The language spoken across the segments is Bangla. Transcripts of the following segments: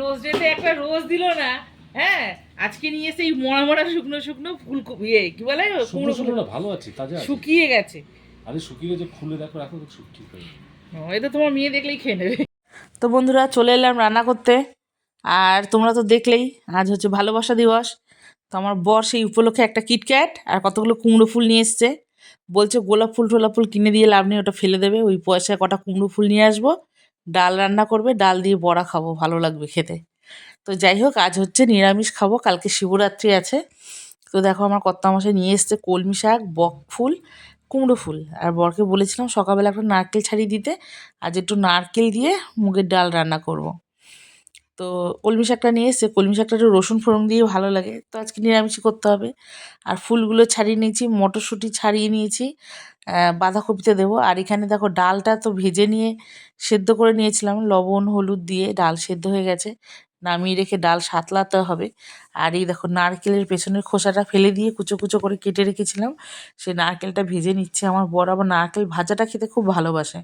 রোজ ডেতে একটা রোজ দিল না হ্যাঁ? আজকে নিয়ে এসে এই মরা মরা শুকনো শুকনো ফুলকপি ইয়ে কি বলে? শুকনো শুকনো না ভালো আছে তাজা শুকিয়ে গেছে। আরে শুকিয়ে যে খুলে দেখো রাখো তো ঠিক হয়ে এটা তোমার মেয়ে দেখলেই খেয়ে নেবে। তো বন্ধুরা চলে এলাম রান্না করতে। আর তোমরা তো দেখলেই আজ হচ্ছে ভালোবাসা দিবস। তো আমার বর সেই উপলক্ষে একটা কিটক্যাট আর কতগুলো কুমড়ো ফুল নিয়ে এসছে। বলছে গোলাপ ফুল টোলাপ ফুল কিনে দিয়ে লাভ নেই ওটা ফেলে দেবে। ওই পয়সায় কটা কুমড়ো ফুল নিয়ে আসব। ডাল রান্না করবে, ডাল দিয়ে বড়া খাব, ভালো লাগবে খেতে। তো যাই হোক, আজ হচ্ছে নিরামিষ খাব, কালকে শিবরাত্রি আছে। তো দেখো আমার কর্তামশাই নিয়ে এসছে কলমি শাক, বক ফুল, কুমড়ো ফুল। আর বরকে বলেছিলাম সকালবেলা একটা নারকেল ছাড়িয়ে দিতে, আজ একটু নারকেল দিয়ে মুগের ডাল রান্না করব। তো কলমি শাকটা নিয়ে এসছে। কলমি শাকটা একটু রসুন ফোড়ন দিয়ে ভালো লাগে। তো আজকে নিরামিষই করতে হবে। আর ফুলগুলো ছাড়িয়ে নিয়েছি, মটরশুঁটি ছাড়িয়ে নিয়েছি বাঁধাকপিতে দেবো। আর এখানে দেখো ডালটা তো ভেজে নিয়ে সেদ্ধ করে নিয়েছিলাম। লবণ, হলুদ দিয়ে ডাল সেদ্ধ হয়ে গেছে। নামিয়ে রেখে ডাল সাতলাতে হবে। আর এই দেখো নারকেলের পেছনের খোসাটা ফেলে দিয়ে কুচো কুচো করে কেটে রেখেছিলাম। সে নারকেলটা ভেজে নিচ্ছে আমার বর। আবার নারকেল ভাজাটা খেতে খুব ভালোবাসে।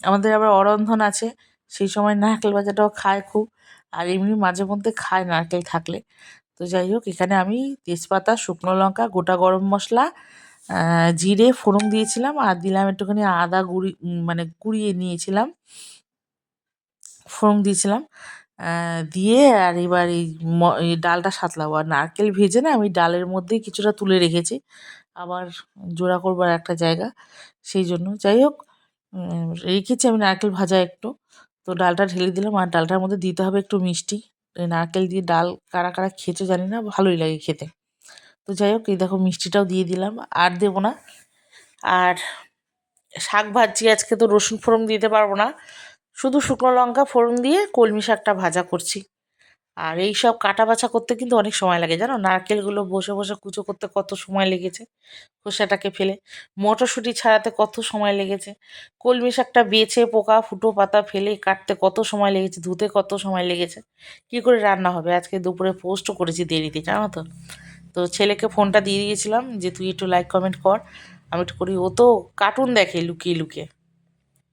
আমাদের আবার অরন্ধন আছে। সেই সময় নারকেল ভাজাটাও খায় খুব। আর এমনি মাঝে মধ্যে খায় নারকেল থাকলে। তো যাই হোক, এখানে আমি তেজপাতা, শুকনো লঙ্কা, গোটা গরম মশলা জিরে, ফোড়ন দিয়েছিলাম আর দিলাম একটুখানি আদা গুঁড়ি মানে কুড়িয়ে নিয়েছিলাম। ফোড়ন দিয়েছিলাম। দিয়ে আর এবার এই ডালটা সাঁতলাবো। আর নারকেল ভেজে না আমি ডালের মধ্যেই কিছুটা তুলে রেখেছি। আবার জোড়া করবার একটা জায়গা। সেই জন্য। যাই হোক রেখেছি আমি নারকেল ভাজা একটু। তো ডালটা ঢেলে দিলাম। আর ডালটার মধ্যে দিতে হবে একটু মিষ্টি। নারকেল দিয়ে ডাল কারা কারা খেতে জানি না, ভালোই লাগে খেতে। তো যাই হোক, এই দেখো মিষ্টিটাও দিয়ে দিলাম। আর দেব না। আর শাক ভাজি আজকে তো রসুন ফোড়ন দিতে পারব না। শুধু শুকনো লঙ্কা ফোড়ন দিয়ে কলমি শাকটা ভাজা করছি। আর এই সব কাটা বাছা করতে কিন্তু অনেক সময় লাগে, জানো? নারকেলগুলো বসে বসে কুচো করতে কত সময় লেগেছে খোসাটাকে ফেলে। মটরশুঁটি ছাড়াতে কত সময় লেগেছে। কলমি শাকটা বেছে, পোকা, ফুটো পাতা ফেলে কাটতে কত সময় লেগেছে, ধুতে কত সময় লেগেছে, কী করে রান্না হবে? আজকে দুপুরে পোস্টও করেছি দেরিতে, জানো তো? তো ছেলেকে ফোনটা দিয়ে দিয়েছিলাম যে, তুই একটু লাইক কমেন্ট কর, আমি একটু করি। ও তো কার্টুন দেখে লুকিয়ে লুকিয়ে।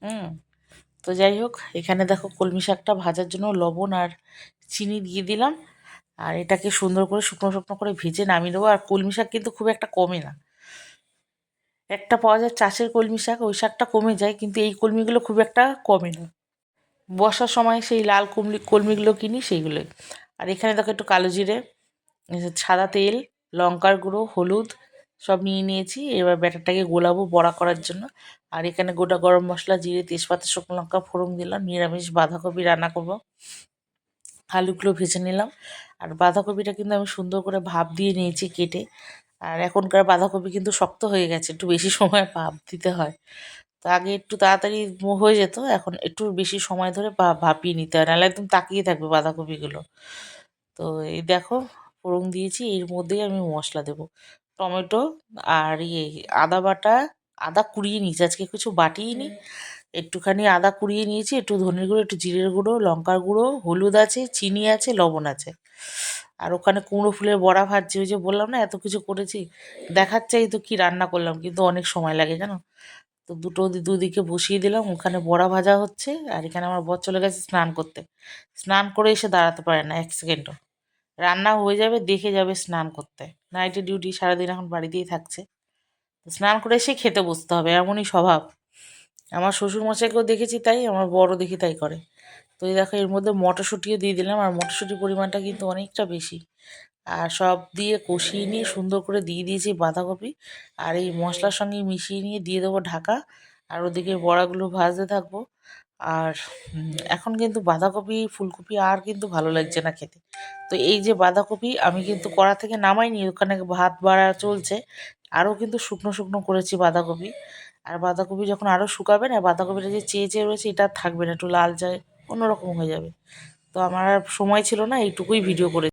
হুম, তো যাই হোক, এখানে দেখো কলমি শাকটা ভাজার জন্য লবণ আর চিনি দিয়ে দিলাম। আর এটাকে সুন্দর করে শুকনো শুকনো করে ভেজে নামিয়ে দেবো। আর কলমি শাক কিন্তু খুব একটা কমে না। একটা পাওয়া যায় চাষের কলমি শাক, ওই শাকটা কমে যায়, কিন্তু এই কলমিগুলো খুব একটা কমে না। বর্ষার সময় সেই লাল কুমলি কলমিগুলো কিনি, সেইগুলোই। আর এখানে দেখো একটু কালো জিরে সাদা তেল, লঙ্কার গুঁড়ো, হলুদ, সব নিয়ে নিয়েছি। এবার ব্যাটারটাকে গোলাবো বড়া করার জন্য। আর এখানে গোটা গরম মশলা, জিরে, তেজপাতা, শুকনো লঙ্কা, ফোড়ন দিলাম, নিরামিষ বাঁধাকপি রান্না করব। আলুগুলো ভেজে নিলাম। আর বাঁধাকপিটা কিন্তু আমি সুন্দর করে ভাপ দিয়ে নিয়েছি কেটে। আর এখনকার বাঁধাকপি কিন্তু শক্ত হয়ে গেছে, একটু বেশি সময় ভাপ দিতে হয়। তো আগে একটু তাড়াতাড়ি হয়ে যেত, এখন একটু বেশি সময় ধরে ভাপিয়ে নিতে হয়, নাহলে একদম তাকিয়ে থাকবে বাঁধাকপিগুলো। তো এই দেখো, ফোড়ন দিয়েছি, এর মধ্যেই আমি মশলা দেবো। টমেটো আর ইয়ে আদা বাটা, আদা কুড়িয়ে নিয়েছি, আজকে কিছু বাটিয়ে নি একটুখানি আদা কুড়িয়ে নিয়েছি, একটু ধনের গুঁড়ো, একটু জিরের গুঁড়ো, লঙ্কার গুঁড়ো, হলুদ আছে, চিনি আছে, লবণ আছে। আর ওখানে কুমড়ো ফুলের বড়া ভাজছি, ওই যে বললাম না, এত কিছু করেছি। দেখাচ্ছে এই তো কী রান্না করলাম, কিন্তু অনেক সময় লাগে, জানো? তো দুটো দুদিকে বসিয়ে দিলাম, ওখানে বড়া ভাজা হচ্ছে, আর এখানে আমার বর চলে গেছে স্নান করতে। স্নান করে এসে দাঁড়াতে পারে না, এক সেকেন্ডও। রান্না হয়ে যাবে, দেখে যাবে স্নান করতে। নাইটে ডিউটি সারাদিন এখন বাড়িতেই থাকছে। স্নান করে এসে খেতে বসতে হবে, এমনই স্বভাব। আমার শ্বশুরমশাইকেও দেখেছি তাই, আমার বড় দেখি তাই করে। তো এই দেখো, এর মধ্যে মটরশুঁটিও দিয়ে দিলাম, আর মটরশুঁটির পরিমাণটা কিন্তু অনেকটা বেশি। আর সব দিয়ে কষিয়ে নিয়ে সুন্দর করে দিয়ে দিয়েছি বাঁধাকপি, আর এই মশলার সঙ্গে মিশিয়ে নিয়ে দিয়ে দেবো ঢাকা, আর ওদিকে বড়াগুলো ভাজতে থাকব। আর এখন কিন্তু বাঁধাকপি, ফুলকপি আর কিন্তু ভালো লাগছে না খেতে। তো এই যে বাঁধাকপি, আমি কিন্তু কড়া থেকে নামাইনি, ওখানে ভাত বাড়া চলছে। আরও কিন্তু শুকনো শুকনো করেছি বাঁধাকপি। আর বাঁধাকপি যখন আরও শুকাবে না, বাঁধাকপিটা যে চেয়ে চেয়ে রয়েছে এটা থাকবে না, একটু লাল যায়, অন্যরকম হয়ে যাবে। তো আমার আর সময় ছিল না, এইটুকুই ভিডিও করে